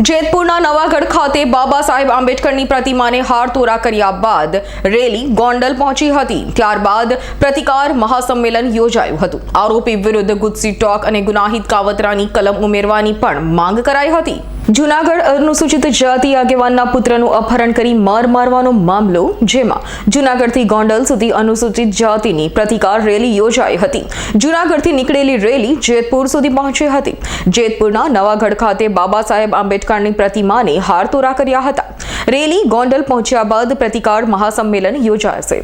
જેતપુરના નવાગઢ ખાતે બાબા સાહેબ આંબેડકરની પ્રતિમાને હાર તોરા કર્યા બાદ રેલી ગોંડલ પહોંચી હતી. ત્યારબાદ પ્રતિકાર મહાસંમેલન યોજાયું હતું. આરોપી વિરુદ્ધ ગુજસી ટોક અને ગુનાહિત કાવતરાની કલમ ઉમેરવાની પણ માંગ કરાઈ હતી. જુનાગઢ અનુસૂચિત જાતિ આગેવાનના પુત્રનું અપહરણ કરી માર મારવાનો મામલો, જેમાં જુનાગઢથી ગોંડલ સુધી અનુસૂચિત જાતિની પ્રતિકાર રેલી યોજાઈ હતી. જુનાગઢથી નીકળેલી રેલી જેતપુર સુધી પહોંચી હતી. જેતપુરના નવાગઢ ખાતે બાબા સાહેબ આંબેડકરની પ્રતિમાને હાર તોરા કર્યા હતા. રેલી ગોંડલ પહોંચ્યા બાદ પ્રતિકાર મહાસંમેલન યોજાશે.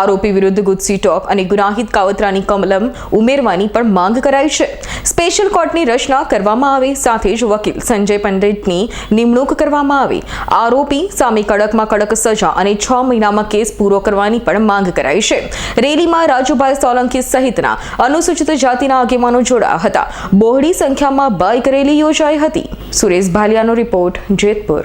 આરોપી વિરુદ્ધ ગુજસી ટોક અને ગુનાહિત કાવતરાની કમલમ ઉમેરવાની પણ માંગ કરાઈ છે. સ્પેશિયલ કોર્ટની રચના કરવામાં આવે, સાથે જ વકીલ સંજય પંડિતની નિમણૂક કરવામાં આવે. આરોપી સામે કડકમાં કડક સજા અને છ મહિનામાં કેસ પૂરો કરવાની પણ માંગ કરાઈ છે. રેલીમાં રાજુભાઈ સોલંકી સહિતના અનુસૂચિત જાતિના આગેવાનો જોડાયા હતા. બહોળી સંખ્યામાં બાઇક રેલી યોજાઈ હતી. સુરેશ ભાલિયાનો રિપોર્ટ જેતપુર.